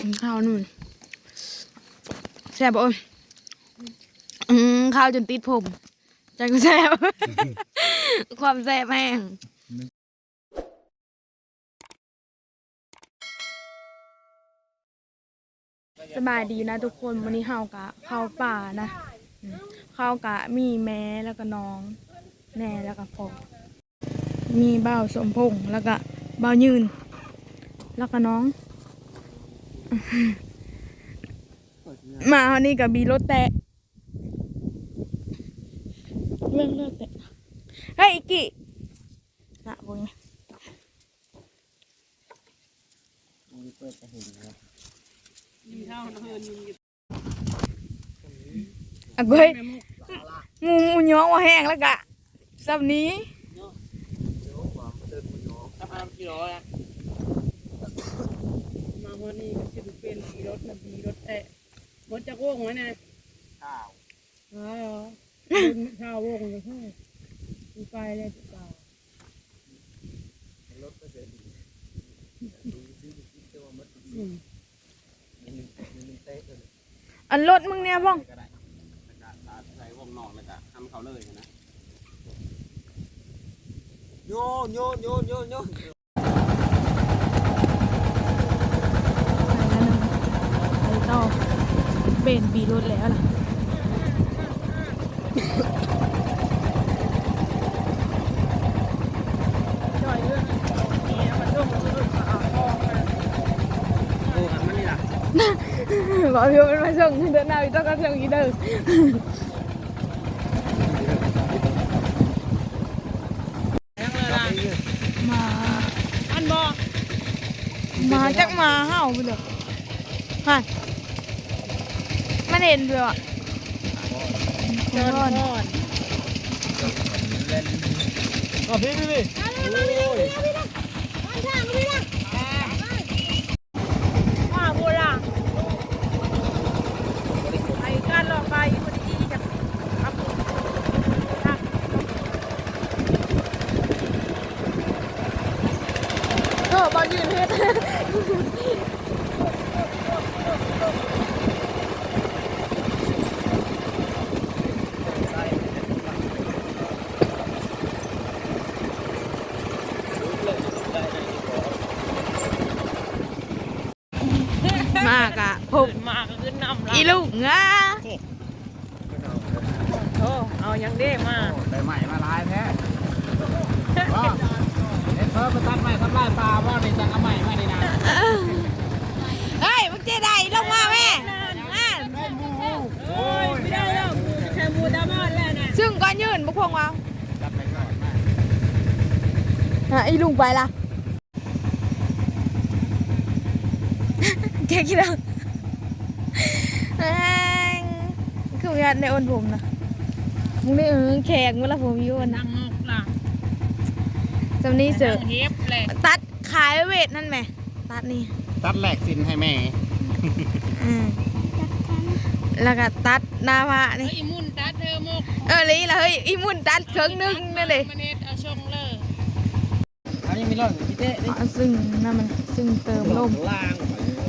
กินข้าวนู่นแซ่บบ่เอ้ยอืมข้าวจนติดผมใจก็แซ่บความแซ่บแห้งสบายดีนะทุกคนวันนี้เฮากะเข้าป่านะอืมเข้ากะมีแม่แล้วก็น้องแม่แล้วก็พ่อมีเบ้าวสมพงษ์แล้วก็เบ้าวยืน แล้วก็น้อง มาวันนี้กับบีรถแตะเรื่องรถแตะเฮ้ยอีกกี่นะพวกนี้อะเว้ยหมูหมูย้องว่าแห้งแล้วกะสับนี้ สะพานกิโลนะมาวันนี้ก็จะเป็นบีรถนะบีรถแตะรถจะโค้งไว้นะข้าวอ๋อข้าวโค้งเลยค่ะดูไปเลยจ้ารถก็เดินดีดูซิดูซิตัวมันอืมมีหนึ่งมีหนึ่งเตะเลยอันรถมึงเนี่ยบ้องก็ได้แล้วก็ตัดใส่วงนอกแล้วก็ทำเขาเลยนะโยนโยนโยนโยนโยน ไปต่อเป็นบีรถแล้วล่ะจ่อยเรื่องนี้มันต้องมันต้องขาทองนะโอ้มันนี่ล่ะบอกพี่ว่าเป็นมาส่งเดินหน้าพี่ต้องก็ส่งอีเด้อยังเลยล่ะมาอันบอกมาจักมาเห่าไปเลยฮะ มันเห็นด้วยอะเดินร้อนก่อนอ๋อพี่พี่พี่โอ้ย ว่าโบราณไอ้การหลอกไปพอดีจะครับครับ เออบอลยืนเฮ็ดมากอะพบ ขึ้นมาก็ขึ้นนำละ อีลูกงา โอ้เอายังเด้มา ได้ใหม่มาลายแท้ว่าเอ็นเพิ่มไปตัดใหม่ทำลายปลาว่าในจังเอาใหม่มาในนา เฮ้ยมึงเจ๊ได้ลงมาแม่อ่าน โอ้ยไม่ได้แล้วมูจะแค่มูดามอนแล้วนะ ซึ่งก่อนยืนบุกพงว่า จับไปก่อนมา อะอีลุงไปละแกคิดเอาแม่งคืออยากในโอนผมนะมึงได้เออแขกเมื่อไรผมอยุ่นนั่นะงงกล่ะจำนี้เสือนั่งเฮฟแหละตัดขายเวทนั่นไหมตัดนี่ตัดแหลกสินให้แม่อืมแล้วก็ตัดหน้าผาเฮ้นี่ยอีมุนตัดเธอมกเออลีละเฮ้ยอีมุนตัดเครื่องหนึงนั่นเลยมั นเน็ตเอาชงเลยอันนี้มีรอดพี่เต้อ๋อซึ่งนั่นมันซึ่งเติมลมล่าง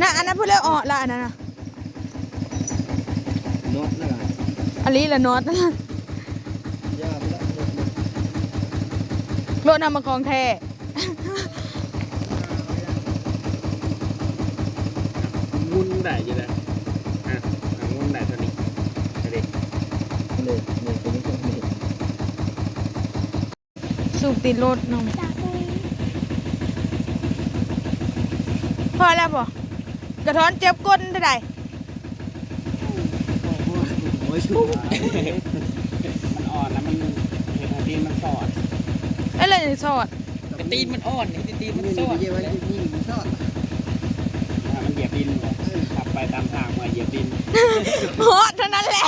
น่ะอันนั้นพูดแล้วอ๋อละอันนั้นน่ะนกนะอันนี้ละน็อตนะรถนำมากองแท้งุนได้อยู่แล้วอะงุนได้ตันี้เด็กเลยเลยตัวนี้ตัวนี้สูบติดรถน้อง พอแล้วบ่กระท้อนเจ็บก้นได้ไดโอ้ยชูมันอ่อนแล้วมันเห็นตีนมันสอดเอ้ยเลยสอดแต่ตีนมันอ่อนนี่ตีนมันมันสอดเยอะไว้ที่มันสอดมันเหยียบดินเลยขับไปตามทางมาเหยียบดินฮอดเท่านั้นแหละ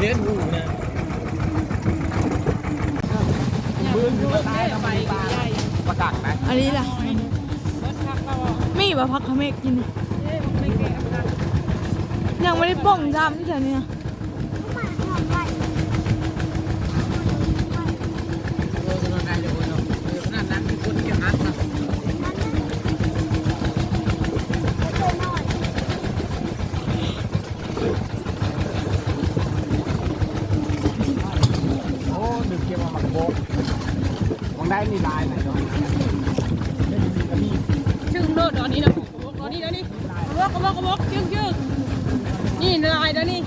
เลี้ยงหูนะมืออยู่ตายทำไมปลาประกาศไหมอันนี้ล่ะมีบ่พักขะเมกกิน ยังไม่ได้ป่องจำแถวเนี้ย โอ้ยนอนได้อยู่เนาะขนาดนั้นมีคนเก็บนัดนะโอ้ดึกเก็บมาหมักโบก นี่ลายไหนเนาะชื่อโลดตอนนี้นะตอนนี้แล้วนี่กระบอกกระบอกกระบอกจึ้งจึ้งนี่ลายแล้วนี่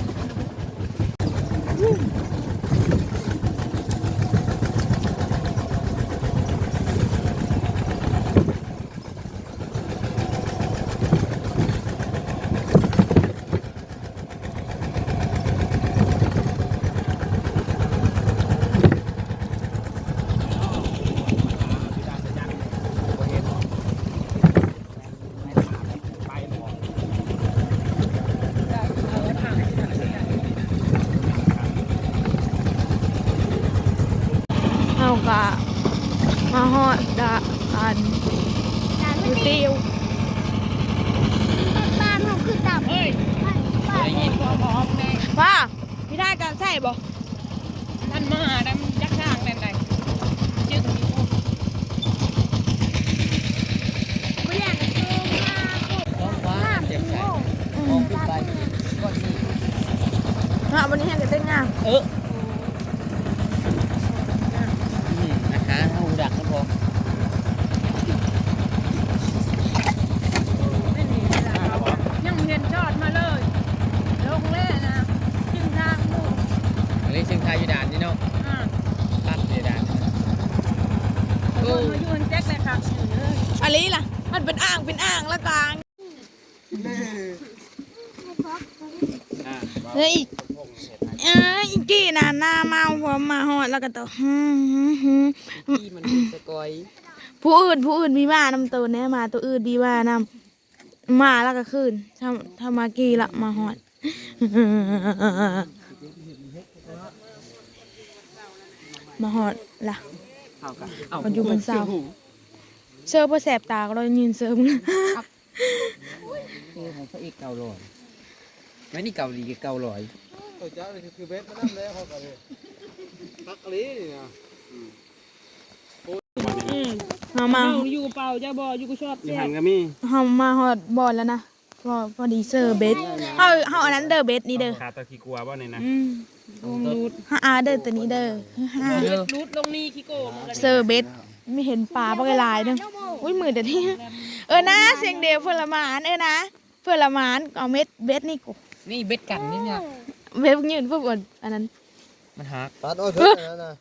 เอากะมาฮอดดาอันอยู่ติวบ้านเขาคือตับเฮ้ยบ้านได้ยินพอพร้อมแน่ว่าพี่ได้การใส่บ่ท่านมาดำยักษ์ช่างแน่นไหนจึ้งนี่ไม่อยากจะโกงมากท้องฟ้าเจ็บแสบอืมองมขึ้นไปก็มีอะวันนี้ให้กันเต้นงามเอออืมนะคะหูดักนะพอ ไม่มีเวลายังเห็นจอดมาเลยลงเล่นะจึ้งทางหมู่ อันนี้เชียงไทยอยู่ด่านนี่เนาะ อ่า ตัดอยู่ด่าน โดนมาอยู่แจ็คเลยครับเลย อันนี้ล่ะ มันเป็นอ่างเป็นอ่างละกลาง อ่า เฮ้ยอีกเอ้ยอีกกี้น่ะ หน้าเมาหัวมาฮอดแล้วก็ต่อฮึ่มฮึ่มฮึ่มที่มันเป็นสกอยผู้อื่นผู้อื่นมีมานำตัวแน่มาตัวอื่นดีมานำมาแล้วก็คืนถ้าถ้ามากี้ละมาฮอดมาฮอดล่ะเข้ากันมันอยู่บนเสาเสื้อพอแสบตาก็เรายืนเสื้อมึงคือของพระเอกเกาลอยไม่นี่เกาหลีกับเกาลอย ตัวเจ้านี่คือเบสมานั่นแล้วเขาก็เลยพักลีนี่นะอืมเฮามาเมาอยู่เปล่าจะบ่อยู่ก็ชอบอยู่แซ่หับนก็มีเฮามาฮอดบอลแล้วนะพอพอดีเซอร์เบสเฮาเฮาอันนั้นเด้อเบสนี่เด้อขาตะขี้กลัวบ่เนี่ยนะอืมวงรูดฮาอาเด้อตัวนี้เด้อฮารูดลงนี่ขี้โกงมันกันเซอร์เบสไม่เห็นปลาปลาลายเด้ออุ้ยมือเดี๋ยวนี้เออนะเสียงเดียวเพื่อนละหมานเออนะเพื่อนละหมานเอาเม็ดเบสนี่กูนี่เบ็ดกันนี่เนี่ย เบสยืนพวกอันนั้นมันหักตัดอ้อยเถอะนะนะ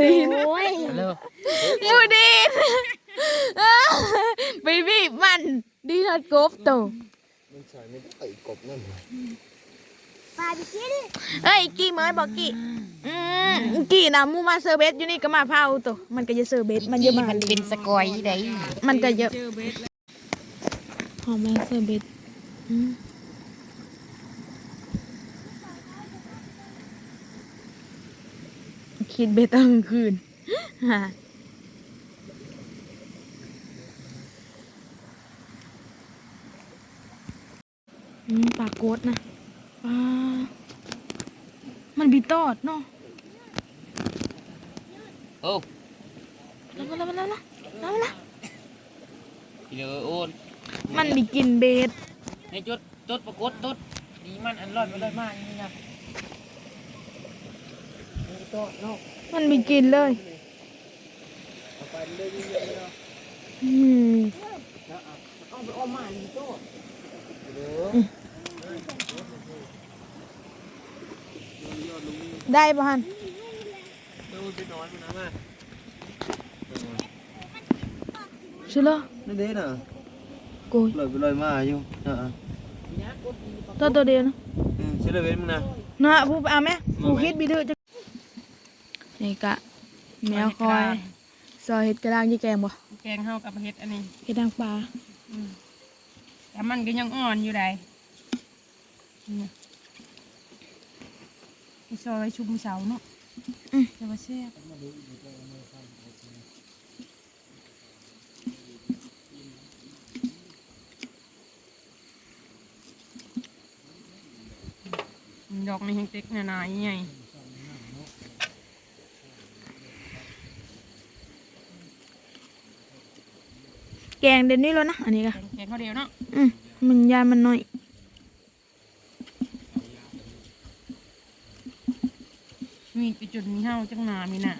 ดีนโอ้ยเร็วมูดีนไปบีบมันดีนัดกบตัวมันใส่ไม่ไอ้กบนั่นปลาไปกินเอ้ยกี่เมยบอกกี่อืมกี่นะมูมาเซอร์เบสอยู่นี่ก็มาเผาตัวมันก็จะเซอร์เบสมันเยอะมากมันเป็นสกอยได้มันก็เยอะเจอเบสแล้วหอมแมงเซอร์เบสอืม คิดเบสตอนกลางคืนฮะอืมปลาโกดนะปลามันบีตอดเนาะโอ้แล้วแล้วแล้วแล้วแล้วแล้วยเยอะโอนมันมีกลินเบสในจุดจุดประกดจุดนี่มันอันร้อยไปร้อยมากนี่นะ นี่ก็นอกมันมีกลินเลยอืมเอาไปออมมานี่ก็เด้อได้ป่ะฮันดูไปนอนมันนะมาชิลล์นั่นเด้น่ะกูลอยไปลอยมาอยู่อ่าตัวตัวเดียวนะอืมเชลเวนมึงนะนะผู้เอาไหมผู้คิดบีดื้อจะ นี่กะแมวคอยซอยเห็ดกระด้างยี่แกงบ่แกงเฮากับเฮ็ดอันนี้เห็ดด่างปลาอืมแต่มันก็ยังอ่อนอยู่ได้นี่ไอ้ซอยชุมเสาเนาะอืมจะมาแซ่บดอกนี่แห้งเต็กหนาๆใหญ่ แกงเด่นนี่แล้วนะ อันนี้ก็แกงแกงข้าวเดียวเนาะ อืมมันยามันน้อยมีไปจุดมีเฮาจังหนามีหนา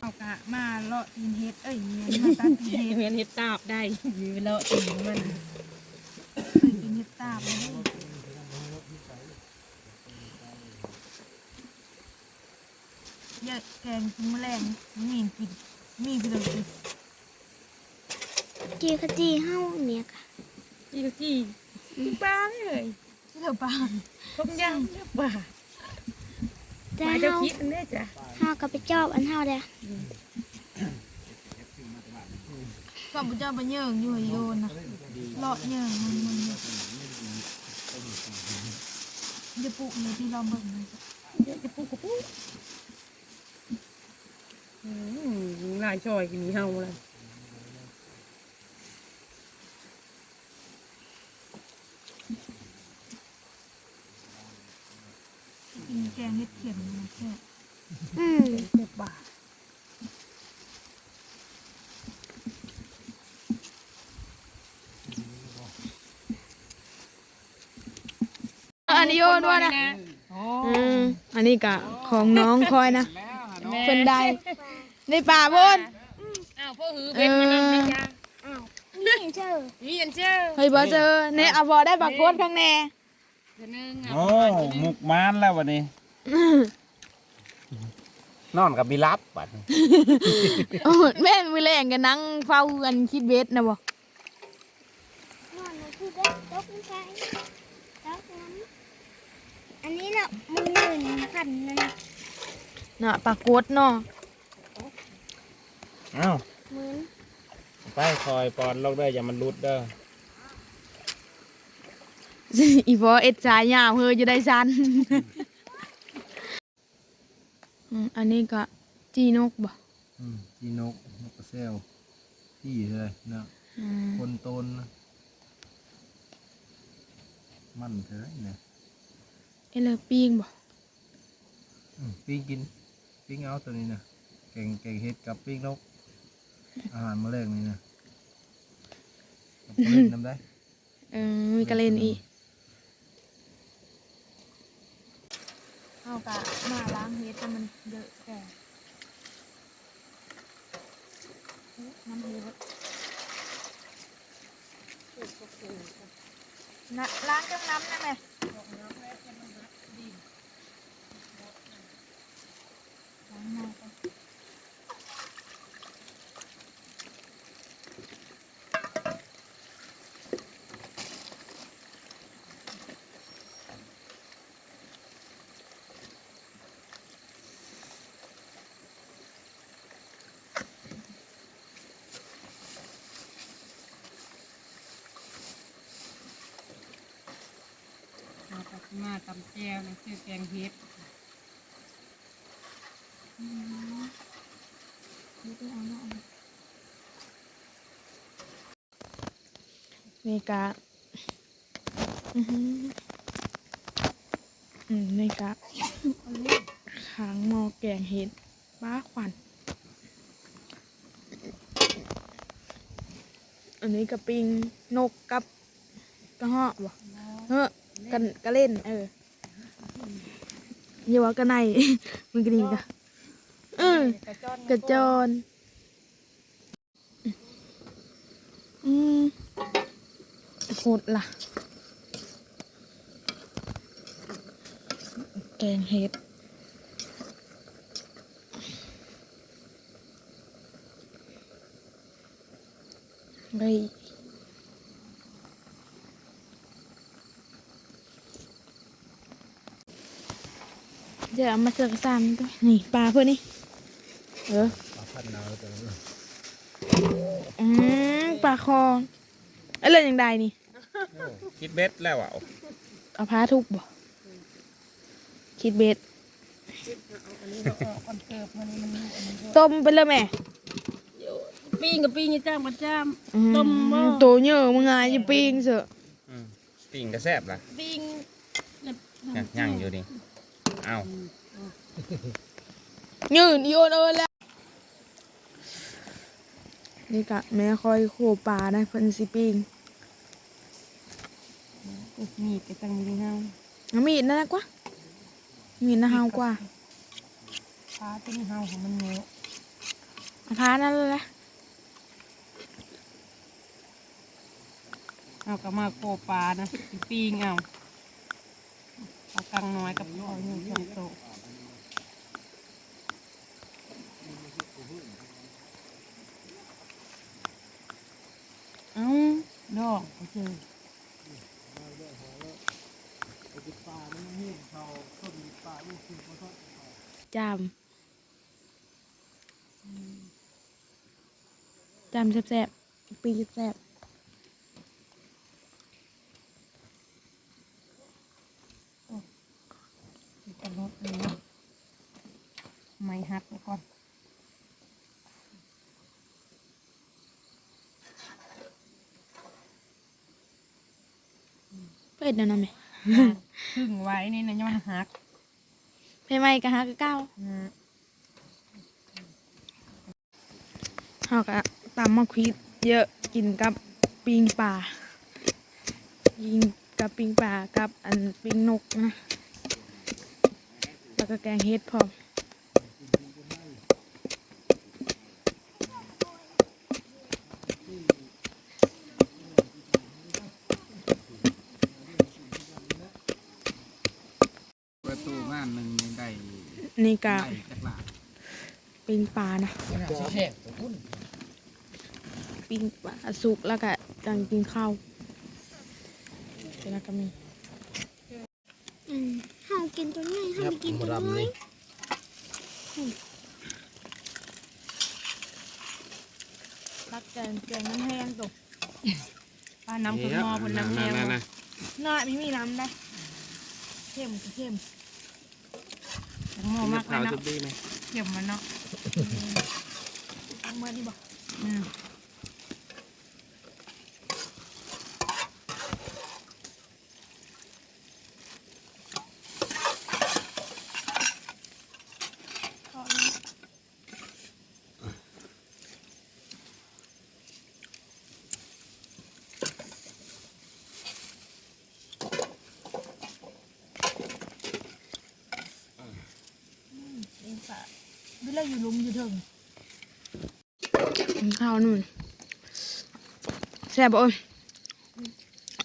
เอากะมาเลาะตีนเฮ็ดเอ้ยเมียนมาตัดตีนเฮ็ดเมียนเฮ็ดตาบได้ยืเลาะตีนมันเคยกินเห็ดตาบเลยเยอะแกงกินแมลงมีกินมีไปเลยกิน จีขจีเฮาเมียค่ะจีจีปลาเลยที่เราปลาทุกอย่างปลาแต่ปลาเจ้าเฮาคิดอันนี้จ้ะเฮาก็ไปจอบอันเฮาเด้อก็บุญเจ้าไปเยิงอยู่โยนนะเลาะเยิงมันมันเนี่ยจะปลูกอยู่ที่เราเบิ่งมันเดี๋ยวจะปูกระปูอืมลายช่อยกินมีเฮาเลย กินแกง เห็ดเข็มมันแค่บอืมเจ็บบาอันนี้โยนด้วยนะโอ้อืมอันนี้กะของน้องคอยนะเป็นได้ในป่าบนอ้าวพ่อหือเป็นมันนั่นไม่ยาอ้าวนี่เชื่อนี่ยันเจ้าเฮ้ยบอเจอเนี่ยเอาบอได้บักโคตรข้างแน่เดี๋ยวนึงอะโอ้มุกมานแล้ววันนี้ นอนกับบิรับบัดนี้โอ้ยแม่นมือแรงกันนั่งเฝ้ากันคิดเวทนะบ่นอนมันคือเด็กตกใช่ตกน้ำอันนี้น่ะมือหนึ่งพันนั่นน่ะน่ะปรากฏเนาะเอ้าหมืนไปคอยปอนลกเด้ออย่ามันรุดเด้ออีพอเอ็ดสายยาวเฮอจะได้ซัน อืมอันนี้ก็จีนกบ่อืมจีนกนกกระเซลพี่เลยนะอืมคนโตนนะมันเถอะเนี่ยเอเลอปิ้งบ่อืมปิ้งกินปิ้งเอาตัวนี้นะแกงแกงเห็ดกับปิ้งนก อาหารมื้อแรกนี่นะกับปลาเล่นน้ำได้ เออมีกระเล่นอีก เอากะมาล้างเฮ็ดแต่มันเยอะแก่น้ำเฮ็ดนะล้างจังน้ำได้ไหมล้างน้ำำแก้วนะชื่อแกงเฮ็ดนี่กะอื้อหืออืมนี่กะขางหมอแกงเห็ดบ้าขวัญอันนี้กับปิงนกกับกระเหาะบ่เฮ้อกันกระเล่น เออ อย่าว่กันไนมึงกินกะเออกระจอนอืมโคตรล่ะ แกงเห็ดได้ เดี๋ยวเอามาเจอกระซามนี่ด้วยนี่ปลาเพื่อนนี่เออ ปลาพันนาวตัวนี้อืมปลาคออะไรอย่างใดนี่ คิดเบ็ดแล้วอะเอาพาทุกบ่คิดเบ็ดอันนี้เราออกคอนเสิร์ตมันมันอันนี้ก็ต้มไปเลยแม่ปิ้งกับปิ้งนี่จ้ามกับจ้าม อืต้มบ่ตัวเยอะมึงไงจะปิ้งเสอะปิ่งกระแซ่บล่ะปิ้งย่างย่างอยู่นี่ เอ้ายืนอีโอนเอินแล้วนี่กะแม่คอยโคปลานะเพิ่นสิปิ้งมีดไปตั้งมีเฮาเอามีดนั่นนะกว่า มีดนะเฮากว่าปลาที่มีเฮาของมันเนื้อเอาพานั่นเลยนะเอาก็มาโคปลานะสิปิ้งเอา เอากังน้อยกับเอาหนึ่งสองโตะเอ้าดอกโอเคจามจามแซ่บๆปิ้งแซ่บ ติดตลอดเลยนะไม่หักไปก่อน ๆเป็ดนั่นน่ะแม่พึ่งไว้นี่นะย้อนหักไปไหมกะฮักกะเก้าเฮากะตำมะควิดเยอะกินกับปิงปลากินกับปิงปลากับอันปิงนกนะแล้วก็แกงเฮ็ดพร้อม ประตูบ้านหนึ่งได้ นี่กะได้จักหลาปิ้งปลานะปิ้งปลาสุกแล้วก็จังกินข้าวแล้วก็มีอืมเฮากินตัวนี้เฮาไปกินตัวน้อยรักแกงแกงน้ำแห้งตกป้าน้ำคุณมอคุณน้ำแห้งนั่นบ่นะน่ามีมีน้ำได้เข้มก็เข้ม หม้อมากเลยขาวเนาะจุดดีไหมเข็มมันเนาะ เอาเมื่อนี่บอก อืม วิลาอยู่ลุมอยู่เถิงกินข้าวนู่นแซ่บบ่เอ้ย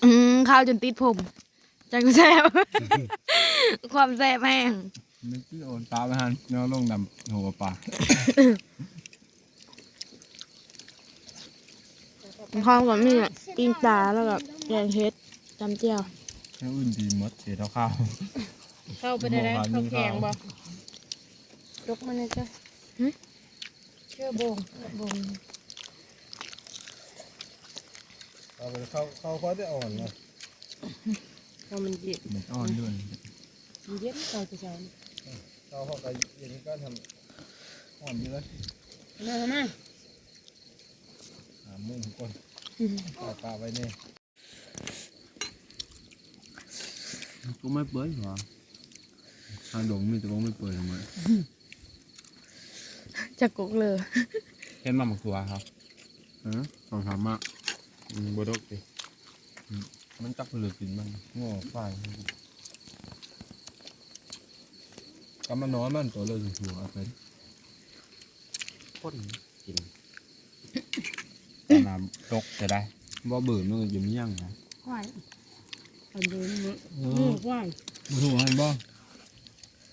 อืมข้าวจนติดผมใจก็แซ่บ ความแซ่บแห้งนึกที่โอนปลาไปหันเนาะลงดำหัวปลาข้าวกับมีอะปิ้งปลาแล้วก็แกงเฮ็ดจำเจียวแค่อื่นดีหมดเสียเท่าข้าวเข้าไปได้แล้วหม้อหวานข้าวแกงนึ่งบ่ข้าวยกมาเลยจ้ะ เชื่อโบงโบงเอาไปเข้าเข้าก็ได้อ่อนเลยเพราะมันเย็นเม็ดอ่อนด้วยมันเย็นเข้าจะเช้าเข้าเข้าไปอย่างนี้ก็ทำอ่อนอยู่เลยมามาหามุ้งก่อนปลาปลาไว้เนี่ยกูไม่เปิดหรอถ้าดงมีแต่กูไม่เปิดทำไม จะกกเลยเห็นมาหมักตัวครับเออสองสามมะอืมบดกดิมันจับเหลือกินมันโง่ฝ่ายกำมันน้อยมันตัวเลยหัวเป็นพ่นกินแต่น้ำตกจะได้บ่เบื่อมันก็ยิ้มยั่งนะไหวอันเดินมือเอมืออไหวมาถูกหันบ่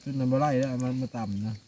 ขึ้นมันบ่ไล่แล้วมันมาต่ำนะเ